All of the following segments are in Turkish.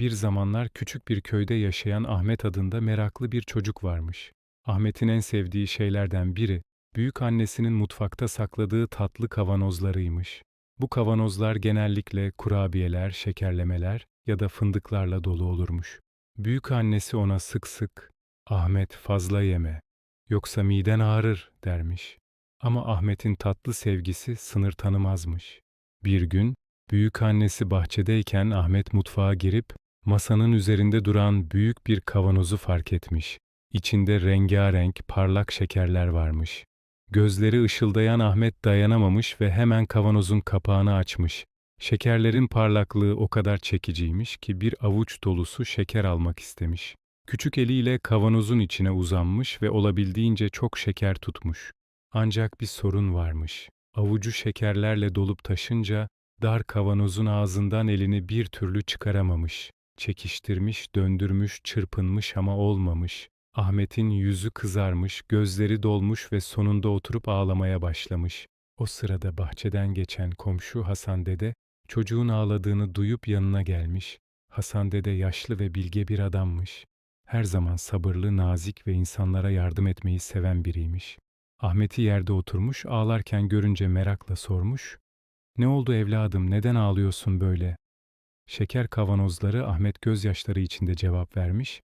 Bir zamanlar küçük bir köyde yaşayan Ahmet adında meraklı bir çocuk varmış. Ahmet'in en sevdiği şeylerden biri, büyük annesinin mutfakta sakladığı tatlı kavanozlarıymış. Bu kavanozlar genellikle kurabiyeler, şekerlemeler ya da fındıklarla dolu olurmuş. Büyük annesi ona sık sık, Ahmet fazla yeme, yoksa miden ağrır dermiş. Ama Ahmet'in tatlı sevgisi sınır tanımazmış. Bir gün, büyük annesi bahçedeyken Ahmet mutfağa girip, masanın üzerinde duran büyük bir kavanozu fark etmiş. İçinde rengarenk, parlak şekerler varmış. Gözleri ışıldayan Ahmet dayanamamış ve hemen kavanozun kapağını açmış. Şekerlerin parlaklığı o kadar çekiciymiş ki bir avuç dolusu şeker almak istemiş. Küçük eliyle kavanozun içine uzanmış ve olabildiğince çok şeker tutmuş. Ancak bir sorun varmış. Avucu şekerlerle dolup taşınca dar kavanozun ağzından elini bir türlü çıkaramamış. Çekiştirmiş, döndürmüş, çırpınmış ama olmamış. Ahmet'in yüzü kızarmış, gözleri dolmuş ve sonunda oturup ağlamaya başlamış. O sırada bahçeden geçen komşu Hasan dede, çocuğun ağladığını duyup yanına gelmiş. Hasan dede yaşlı ve bilge bir adammış. Her zaman sabırlı, nazik ve insanlara yardım etmeyi seven biriymiş. Ahmet'i yerde oturmuş, ağlarken görünce merakla sormuş. Ne oldu evladım, neden ağlıyorsun böyle? Şeker kavanozları Ahmet gözyaşları içinde cevap vermiş.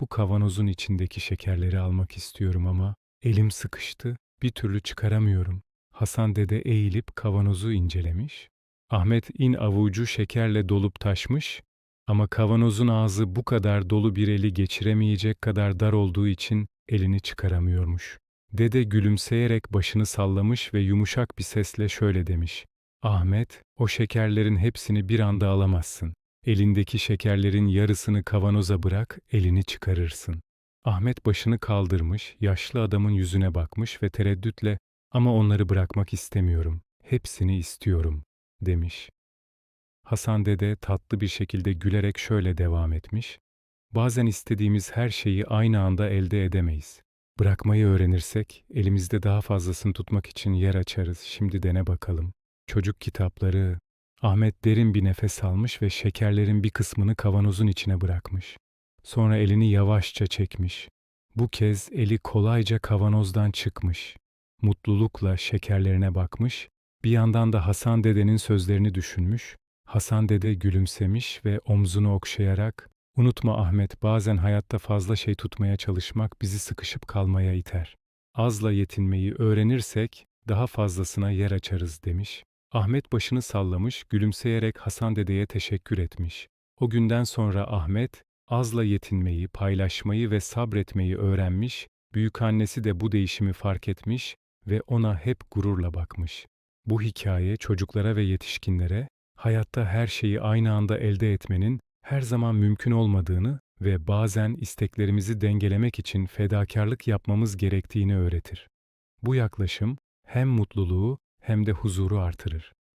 Bu kavanozun içindeki şekerleri almak istiyorum ama elim sıkıştı, bir türlü çıkaramıyorum. Hasan dede eğilip kavanozu incelemiş. Ahmet in avucu şekerle dolup taşmış ama kavanozun ağzı bu kadar dolu bir eli geçiremeyecek kadar dar olduğu için elini çıkaramıyormuş. Dede gülümseyerek başını sallamış ve yumuşak bir sesle şöyle demiş. Ahmet, o şekerlerin hepsini bir anda alamazsın. Elindeki şekerlerin yarısını kavanoza bırak, elini çıkarırsın. Ahmet başını kaldırmış, yaşlı adamın yüzüne bakmış ve tereddütle ama onları bırakmak istemiyorum, hepsini istiyorum, demiş. Hasan dede tatlı bir şekilde gülerek şöyle devam etmiş. Bazen istediğimiz her şeyi aynı anda elde edemeyiz. Bırakmayı öğrenirsek elimizde daha fazlasını tutmak için yer açarız. Şimdi dene bakalım. Çocuk kitapları. Ahmet derin bir nefes almış ve şekerlerin bir kısmını kavanozun içine bırakmış. Sonra elini yavaşça çekmiş. Bu kez eli kolayca kavanozdan çıkmış. Mutlulukla şekerlerine bakmış, bir yandan da Hasan dedenin sözlerini düşünmüş. Hasan dede gülümsemiş ve omzunu okşayarak Unutma Ahmet, bazen hayatta fazla şey tutmaya çalışmak bizi sıkışıp kalmaya iter. Azla yetinmeyi öğrenirsek daha fazlasına yer açarız demiş. Ahmet başını sallamış, gülümseyerek Hasan dedeye teşekkür etmiş. O günden sonra Ahmet azla yetinmeyi, paylaşmayı ve sabretmeyi öğrenmiş. Büyükannesi de bu değişimi fark etmiş ve ona hep gururla bakmış. Bu hikaye çocuklara ve yetişkinlere hayatta her şeyi aynı anda elde etmenin her zaman mümkün olmadığını ve bazen isteklerimizi dengelemek için fedakarlık yapmamız gerektiğini öğretir. Bu yaklaşım hem mutluluğu hem de huzuru artırır.